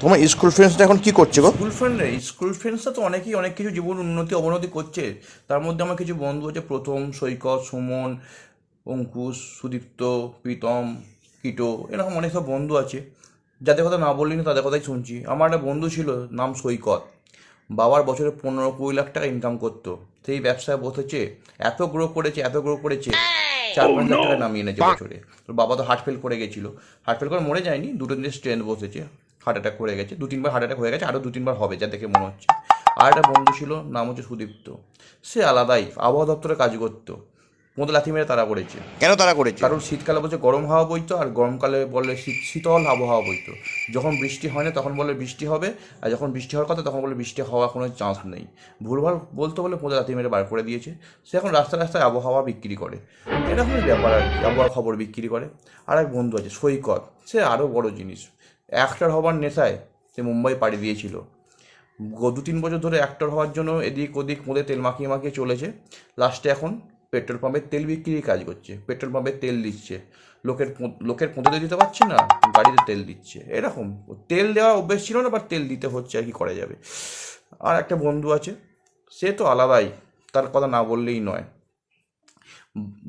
তোমার স্কুল ফ্রেন্ডসটা এখন কি করছে গো? স্কুল ফ্রেন্ড স্কুল ফ্রেন্ডসরা তো অনেকেই অনেক কিছু জীবন উন্নতি, অবনতি করছে। তার মধ্যে আমার কিছু বন্ধু আছে, প্রথম, সৈকত, সুমন, অঙ্কুশ, সুদীপ্ত, প্রীতম, কিটো, এরকম অনেক সব বন্ধু আছে। যাদের কথা না বললি না তাদের কথাই শুনছি। আমার একটা বন্ধু ছিল, নাম সৈকত। বাবার বছরে পনেরো কুড়ি লাখ টাকা ইনকাম করতো। সেই ব্যবসায় বসেছে এত গ্রো করেছে, এত গ্রো করেছে। চার পাঁচ লাখ টাকা নামিয়ে এনেছে বছরে। তোর বাবা তো হার্ট ফেল করে গেছিল। হার্ট ফেল করে মরে যায়নি, দুটো দিনের স্ট্রেন্থ বসেছে। হার্ট অ্যাটাক করে গেছে দু তিনবার হার্ট অ্যাটাক হয়ে গেছে আরও দু তিনবার হবে যা দেখে মনে হচ্ছে। আর একটা বন্ধু ছিল নাম হচ্ছে সুদীপ্ত। সে আলাদাই আবহাওয়া দপ্তরে কাজ করতো। মধ্যে লাথি মেরে তারা করেছে। কেন তারা করেছে? কারণ শীতকালে বলছে গরম হাওয়া বইতো আর গরমকালে বলে শীত শীতল আবহাওয়া বইতো। যখন বৃষ্টি হয় না তখন বলে বৃষ্টি হবে আর যখন বৃষ্টি হওয়ার কথা তখন বলে বৃষ্টি হওয়ার কোনো চান্স নেই। ভুলভাল বলতে বলে পোঁদে লাথি মেরে বার করে দিয়েছে। সে এখন রাস্তায় রাস্তায় আবহাওয়া বিক্রি করে। এরকমই ব্যাপার আর কি আবহাওয়ার খবর বিক্রি করে। আর এক বন্ধু আছে সৈকত। সে আরও বড় জিনিস। অ্যাক্টার হবার নেশায় সে মুম্বাই পাড়ি দিয়েছিল। দু তিন বছর ধরে অ্যাক্টর হওয়ার জন্য এদিক ওদিক মোদে তেল মাখিয়ে মাখিয়ে চলেছে। লাস্টে এখন পেট্রোল পাম্পের তেল বিক্রির কাজ করছে। পেট্রোল পাম্পে তেল দিচ্ছে। লোকের লোকের পোঁতে দিতে পারছে না, গাড়িতে তেল দিচ্ছে। এরকম। তেল দেওয়া অভ্যেস ছিল না বা তেল দিতে হচ্ছে আর কি করা যাবে। আর একটা বন্ধু আছে, সে তো আলাদাই, তার কথা না বললেই নয়।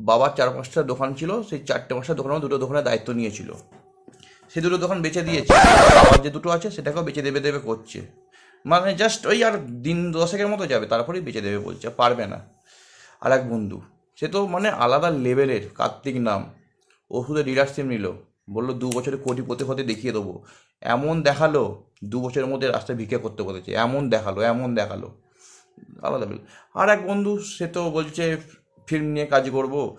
বাবার চার পাঁচটা দোকান ছিল, সেই চারটে পাঁচটা মধ্যে দুটো দোকানের দায়িত্ব নিয়েছিল। সে দুটো দোকান বেচে দিয়েছে। বাবার যে দুটো আছে, সেটাকেও বেচে দেবে দেবে করছে। মানে জাস্ট ওই আর দিন দশেকের মতো যাবে, তারপরেই বেচে দেবে বলছে পারবে না। আর এক বন্ধু, সে তো মানে আলাদা লেভেলের কার্তিক নাম। ওষুধের ডিলারশিপ নিল। বলল, দু বছরে কোটিপতি হতে দেখিয়ে দেবো। এমন দেখাল, দু বছরের মধ্যে রাস্তায় ভিক্ষে করতে বলেছে। এমন দেখাল এমন দেখাল। আলাদা লেভেল। আর এক বন্ধু, সে তো বলছে, ফিল্ম নিয়ে কাজ করব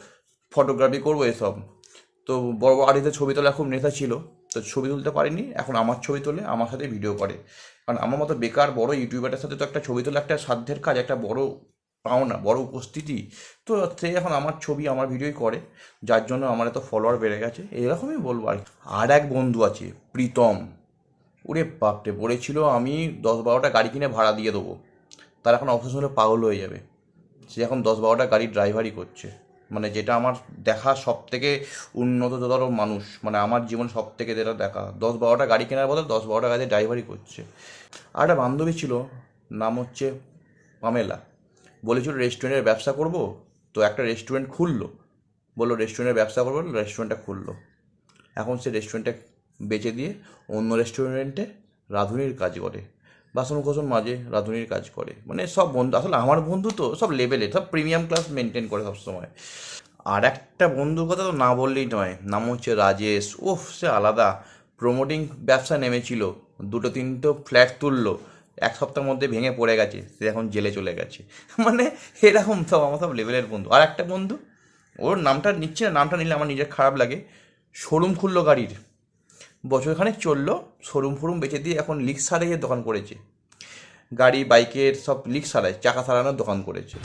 ফটোগ্রাফি করব এসব। তো বড় বড় ছবি তোলা খুব নেশা ছিল। তো ছবি তুলতে পারিনি, এখন আমার ছবি তোলে, আমার সাথে ভিডিও করে। কারণ আমার মতো বেকার বড় ইউটিউবারের সাথে তো একটা ছবি তোলা একটা সাধ্যের কাজ, একটা বড় পাওনা, বড় উপস্থিতি। তো সে এখন আমার ছবি, আমার ভিডিওই করে। যার জন্য আমার এত ফলোয়ার বেড়ে গেছে। এরকমই বলব আর আর এক বন্ধু আছে, প্রীতম। ওরে বাপরে, বলেছিল আমি দশ বারোটা গাড়ি কিনে ভাড়া দিয়ে দেবো। তার এখন অফিস হলে পাগল হয়ে যাবে। সে এখন দশ বারোটা গাড়ি ড্রাইভারই করছে। মানে যেটা আমার দেখা সব থেকে উন্নততর মানুষ মানে আমার জীবন সব থেকে যেটা দেখা। দশ বারোটা গাড়ি কেনার বদলে দশ বারোটা গাড়ি ড্রাইভারই করছে। আর একটা বান্ধবী ছিল, নাম হচ্ছে পামেলা। বলেছিল, রেস্টুরেন্টের ব্যবসা করব? তো একটা রেস্টুরেন্ট খুললো। বলল, রেস্টুরেন্টের ব্যবসা করব? রেস্টুরেন্টটা খুললো। এখন সে রেস্টুরেন্টটা বেচে দিয়ে অন্য রেস্টুরেন্টে রাঁধুনির কাজ করে। বাসন কোসন মাঝে রাঁধুনির কাজ করে। মানে সব বন্ধু, আসলে আমার বন্ধু তো সব লেভেলে সব প্রিমিয়াম ক্লাস মেনটেন করে সবসময় আর একটা বন্ধুর কথা তো না বললেই নয়, নাম হচ্ছে রাজেশ। ওফ সে আলাদা। প্রমোটিং ব্যবসা নেমেছিল, দুটো তিনটো ফ্ল্যাট তুললো, এক সপ্তাহের মধ্যে ভেঙে পড়ে গেছে, সে এখন জেলে চলে গেছে। মানে এরকম সব, আমার সব লেভেলের বন্ধু। আর একটা বন্ধু, ওর নামটা নিচ্ছে না, নামটা নিলে আমার নিজের খারাপ লাগে। শোরুম খুললো গাড়ির। বছরখানেক চলল, শোরুম ফোরুম বেঁচে দিয়ে এখন লিক সারাইয়ের দোকান করেছে। গাড়ি, বাইকের সব লিক সারায়, চাকা সারানোর দোকান করেছে।